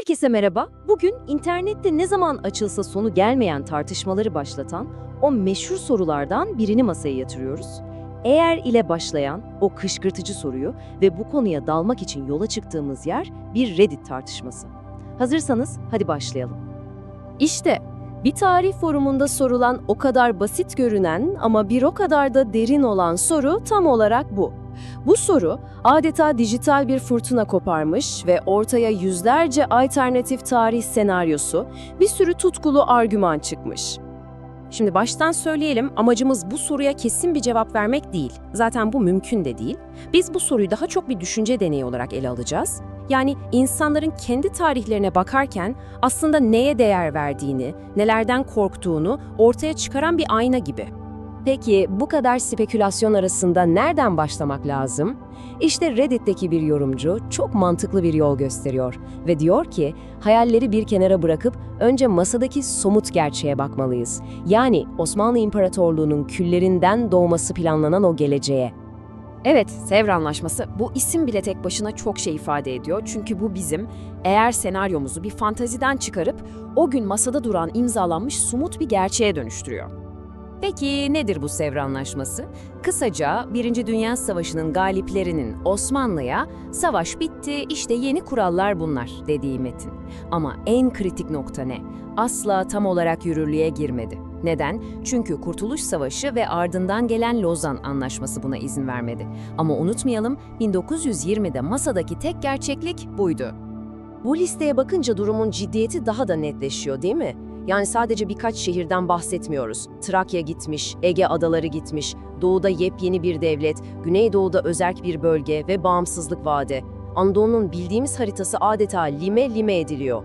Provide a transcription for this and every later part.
Herkese merhaba. Bugün internette ne zaman açılsa sonu gelmeyen tartışmaları başlatan o meşhur sorulardan birini masaya yatırıyoruz. Eğer ile başlayan o kışkırtıcı soruyu ve bu konuya dalmak için yola çıktığımız yer bir Reddit tartışması. Hazırsanız hadi başlayalım. İşte bir tarih forumunda sorulan o kadar basit görünen ama bir o kadar da derin olan soru tam olarak bu. Bu soru adeta dijital bir fırtına koparmış ve ortaya yüzlerce alternatif tarih senaryosu, bir sürü tutkulu argüman çıkmış. Şimdi baştan söyleyelim, amacımız bu soruya kesin bir cevap vermek değil. Zaten bu mümkün de değil. Biz bu soruyu daha çok bir düşünce deneyi olarak ele alacağız. Yani insanların kendi tarihlerine bakarken aslında neye değer verdiğini, nelerden korktuğunu ortaya çıkaran bir ayna gibi. Peki bu kadar spekülasyon arasında nereden başlamak lazım? İşte Reddit'teki bir yorumcu çok mantıklı bir yol gösteriyor ve diyor ki hayalleri bir kenara bırakıp önce masadaki somut gerçeğe bakmalıyız. Yani Osmanlı İmparatorluğu'nun küllerinden doğması planlanan o geleceğe. Evet, Sevr Anlaşması bu isim bile tek başına çok şey ifade ediyor. Çünkü bu bizim eğer senaryomuzu bir fantaziden çıkarıp o gün masada duran imzalanmış sumut bir gerçeğe dönüştürüyor. Peki nedir bu Sevr Anlaşması? Kısaca Birinci Dünya Savaşı'nın galiplerinin Osmanlı'ya savaş bitti işte yeni kurallar bunlar dediği metin. Ama en kritik nokta ne? Asla tam olarak yürürlüğe girmedi. Neden? Çünkü Kurtuluş Savaşı ve ardından gelen Lozan Anlaşması buna izin vermedi. Ama unutmayalım 1920'de masadaki tek gerçeklik buydu. Bu listeye bakınca durumun ciddiyeti daha da netleşiyor değil mi? Yani sadece birkaç şehirden bahsetmiyoruz. Trakya gitmiş, Ege adaları gitmiş, doğuda yepyeni bir devlet, güneydoğuda özerk bir bölge ve bağımsızlık vaadi. Anadolu'nun bildiğimiz haritası adeta lime lime ediliyor.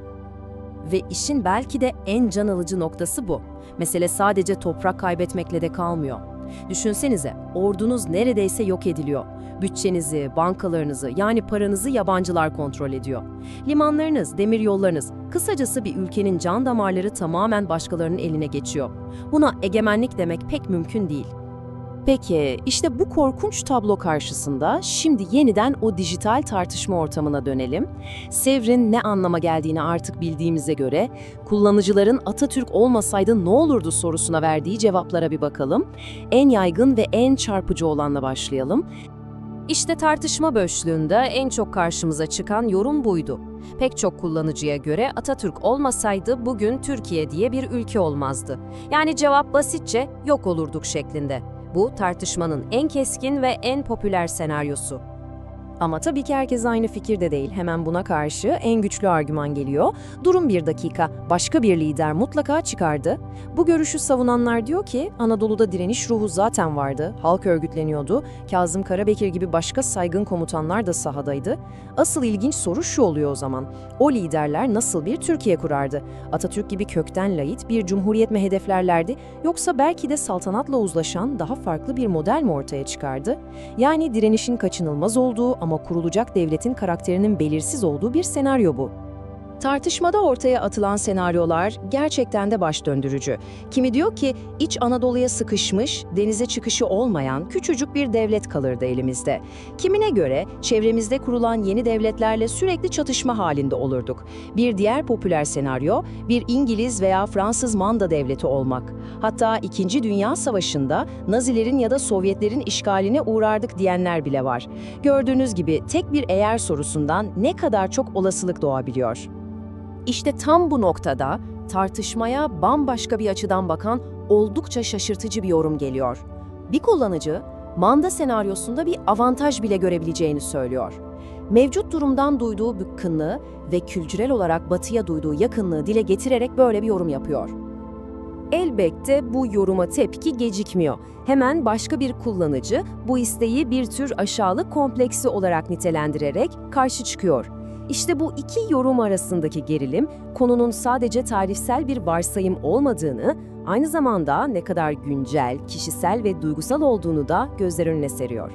Ve işin belki de en can alıcı noktası bu. Mesele sadece toprak kaybetmekle de kalmıyor. Düşünsenize, ordunuz neredeyse yok ediliyor. Bütçenizi, bankalarınızı yani paranızı yabancılar kontrol ediyor. Limanlarınız, demiryollarınız, kısacası bir ülkenin can damarları tamamen başkalarının eline geçiyor. Buna egemenlik demek pek mümkün değil. Peki, işte bu korkunç tablo karşısında şimdi yeniden o dijital tartışma ortamına dönelim. Sevr'in ne anlama geldiğini artık bildiğimize göre kullanıcıların Atatürk olmasaydı ne olurdu sorusuna verdiği cevaplara bir bakalım. En yaygın ve en çarpıcı olanla başlayalım. İşte tartışma böşlüğünde en çok karşımıza çıkan yorum buydu. Pek çok kullanıcıya göre Atatürk olmasaydı bugün Türkiye diye bir ülke olmazdı. Yani cevap basitçe yok olurduk şeklinde. Bu tartışmanın en keskin ve en popüler senaryosu. Ama tabii ki herkes aynı fikirde değil. Hemen buna karşı en güçlü argüman geliyor. Durun bir dakika, başka bir lider mutlaka çıkardı. Bu görüşü savunanlar diyor ki Anadolu'da direniş ruhu zaten vardı, halk örgütleniyordu, Kazım Karabekir gibi başka saygın komutanlar da sahadaydı. Asıl ilginç soru şu oluyor o zaman. O liderler nasıl bir Türkiye kurardı? Atatürk gibi kökten layit bir cumhuriyet mi hedeflerlerdi yoksa belki de saltanatla uzlaşan daha farklı bir model mi ortaya çıkardı? Yani direnişin kaçınılmaz olduğu ama kurulacak devletin karakterinin belirsiz olduğu bir senaryo bu. Tartışmada ortaya atılan senaryolar gerçekten de baş döndürücü. Kimi diyor ki iç Anadolu'ya sıkışmış, denize çıkışı olmayan küçücük bir devlet kalırdı elimizde. Kimine göre çevremizde kurulan yeni devletlerle sürekli çatışma halinde olurduk. Bir diğer popüler senaryo bir İngiliz veya Fransız manda devleti olmak. Hatta 2. Dünya Savaşı'nda Nazilerin ya da Sovyetlerin işgaline uğrardık diyenler bile var. Gördüğünüz gibi tek bir eğer sorusundan ne kadar çok olasılık doğabiliyor. İşte tam bu noktada tartışmaya bambaşka bir açıdan bakan oldukça şaşırtıcı bir yorum geliyor. Bir kullanıcı, manda senaryosunda bir avantaj bile görebileceğini söylüyor. Mevcut durumdan duyduğu bıkkınlığı ve kültürel olarak batıya duyduğu yakınlığı dile getirerek böyle bir yorum yapıyor. Elbette bu yoruma tepki gecikmiyor. Hemen başka bir kullanıcı bu isteği bir tür aşağılık kompleksi olarak nitelendirerek karşı çıkıyor. İşte bu iki yorum arasındaki gerilim, konunun sadece tarihsel bir varsayım olmadığını, aynı zamanda ne kadar güncel, kişisel ve duygusal olduğunu da gözler önüne seriyor.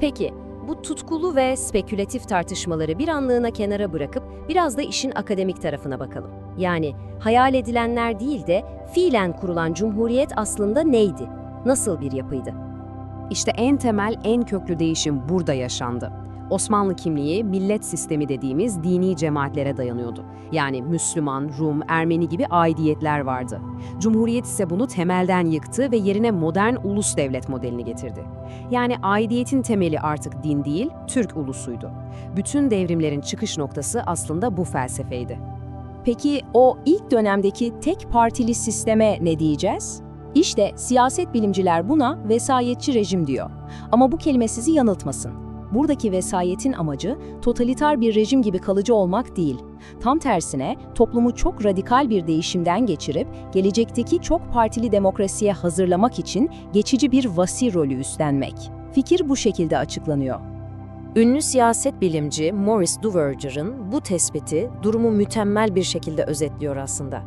Peki, bu tutkulu ve spekülatif tartışmaları bir anlığına kenara bırakıp biraz da işin akademik tarafına bakalım. Yani hayal edilenler değil de fiilen kurulan cumhuriyet aslında neydi? Nasıl bir yapıydı? İşte en temel, en köklü değişim burada yaşandı. Osmanlı kimliği millet sistemi dediğimiz dini cemaatlere dayanıyordu. Yani Müslüman, Rum, Ermeni gibi aidiyetler vardı. Cumhuriyet ise bunu temelden yıktı ve yerine modern ulus devlet modelini getirdi. Yani aidiyetin temeli artık din değil, Türk ulusuydu. Bütün devrimlerin çıkış noktası aslında bu felsefeydi. Peki o ilk dönemdeki tek partili sisteme ne diyeceğiz? İşte siyaset bilimciler buna vesayetçi rejim diyor. Ama bu kelime sizi yanıltmasın. Buradaki vesayetin amacı totaliter bir rejim gibi kalıcı olmak değil. Tam tersine toplumu çok radikal bir değişimden geçirip gelecekteki çok partili demokrasiye hazırlamak için geçici bir vasi rolü üstlenmek. Fikir bu şekilde açıklanıyor. Ünlü siyaset bilimci Morris Duverger'ın bu tespiti durumu mükemmel bir şekilde özetliyor aslında.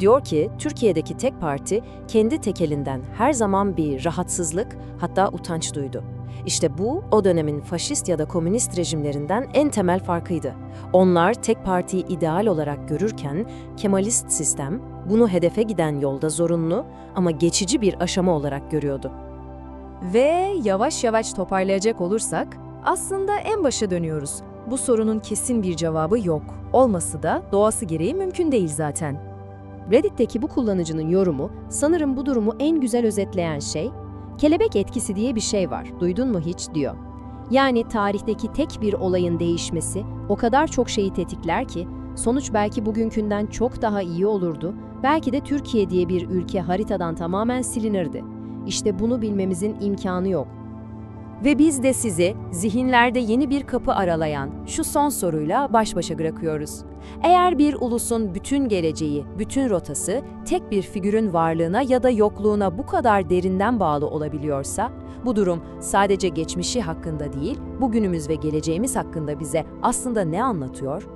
Diyor ki Türkiye'deki tek parti kendi tekelinden her zaman bir rahatsızlık hatta utanç duydu. İşte bu o dönemin faşist ya da komünist rejimlerinden en temel farkıydı. Onlar tek partiyi ideal olarak görürken Kemalist sistem bunu hedefe giden yolda zorunlu ama geçici bir aşama olarak görüyordu. Ve yavaş yavaş toparlayacak olursak aslında en başa dönüyoruz. Bu sorunun kesin bir cevabı yok. Olması da doğası gereği mümkün değil zaten. Reddit'teki bu kullanıcının yorumu sanırım bu durumu en güzel özetleyen şey, kelebek etkisi diye bir şey var, duydun mu hiç diyor. Yani tarihteki tek bir olayın değişmesi o kadar çok şeyi tetikler ki, sonuç belki bugünkünden çok daha iyi olurdu, belki de Türkiye diye bir ülke haritadan tamamen silinirdi. İşte bunu bilmemizin imkanı yok. Ve biz de sizi zihinlerde yeni bir kapı aralayan şu son soruyla baş başa bırakıyoruz. Eğer bir ulusun bütün geleceği, bütün rotası tek bir figürün varlığına ya da yokluğuna bu kadar derinden bağlı olabiliyorsa, bu durum sadece geçmişi hakkında değil, bugünümüz ve geleceğimiz hakkında bize aslında ne anlatıyor?